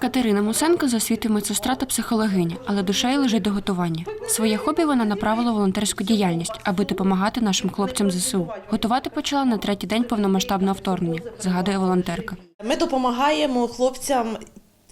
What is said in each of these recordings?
Катерина Мусенко за освіти медсестра та психологиня, але душею лежить до готування. Своє хобі вона направила волонтерську діяльність, аби допомагати нашим хлопцям ЗСУ. Готувати почала на третій день повномасштабного вторгнення, згадує волонтерка. Ми допомагаємо хлопцям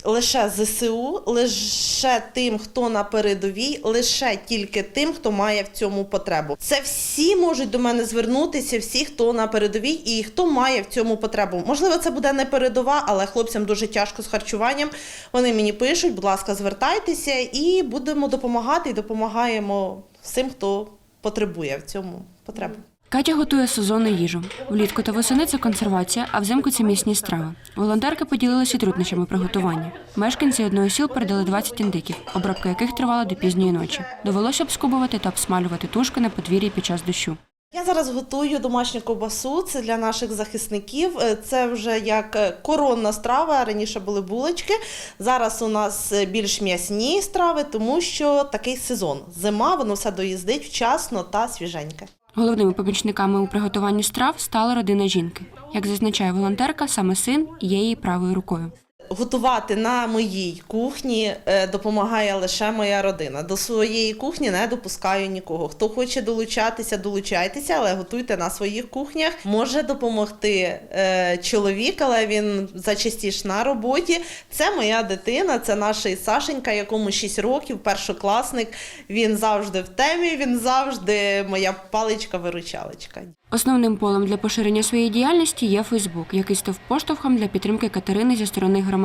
лише ЗСУ, лише тим, хто на передовій, лише тільки тим, хто має в цьому потребу. Це всі можуть до мене звернутися, всі, хто на передовій і хто має в цьому потребу. Можливо, це буде не передова, але хлопцям дуже тяжко з харчуванням. Вони мені пишуть, будь ласка, звертайтеся, і будемо допомагати і допомагаємо всім, хто потребує в цьому потребу. Катя готує сезонну їжу. Влітку та восени це консервація, а взимку це місні страви. Волонтерки поділилися труднощами приготування. Мешканці одного сіл передали 20 індиків, обробка яких тривала до пізньої ночі. Довелося обскубувати та обсмалювати тушки на подвір'ї під час дощу. Я зараз готую домашню ковбасу. Це для наших захисників. Е, Це вже як е, коронна страва. Раніше були булочки. Зараз у нас е, більш м'ясні страви, тому що такий сезон. Зима, воно все доїздить вчасно та свіженьке. Головними помічниками у приготуванні страв стала родина жінки. Як зазначає волонтерка, саме син є її правою рукою. Готувати на моїй кухні е, допомагає лише моя родина. До своєї кухні не допускаю нікого. Хто хоче долучатися, долучайтеся, але готуйте на своїх кухнях. Може допомогти е, чоловік, але він зачастіше на роботі. Це моя дитина, це наш Сашенька, якому 6 років, першокласник. Він завжди в темі, він завжди моя паличка-виручалочка. Основним полем для поширення своєї діяльності є Фейсбук, який став поштовхом для підтримки Катерини зі сторони громадян.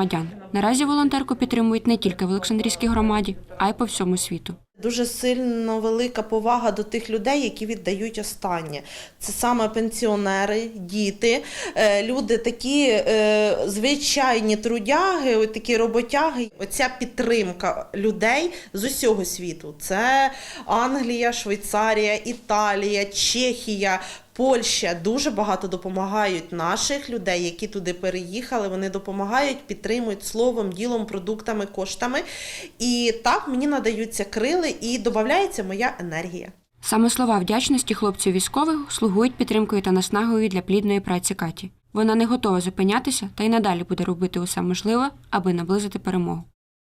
Наразі волонтерку підтримують не тільки в Олександрійській громаді, а й по всьому світу. Дуже сильно велика повага до тих людей, які віддають останнє. Це саме пенсіонери, діти, е, люди такі е, звичайні трудяги, такі роботяги. Оця підтримка людей з усього світу. Це Англія, Швейцарія, Італія, Чехія. Польща дуже багато допомагають наших людей, які туди переїхали. Вони допомагають, підтримують словом, ділом, продуктами, коштами. І так мені надаються крили і додається моя енергія. Саме слова вдячності хлопців військових слугують підтримкою та наснагою для плідної праці Каті. Вона не готова зупинятися та й надалі буде робити усе можливе, аби наблизити перемогу.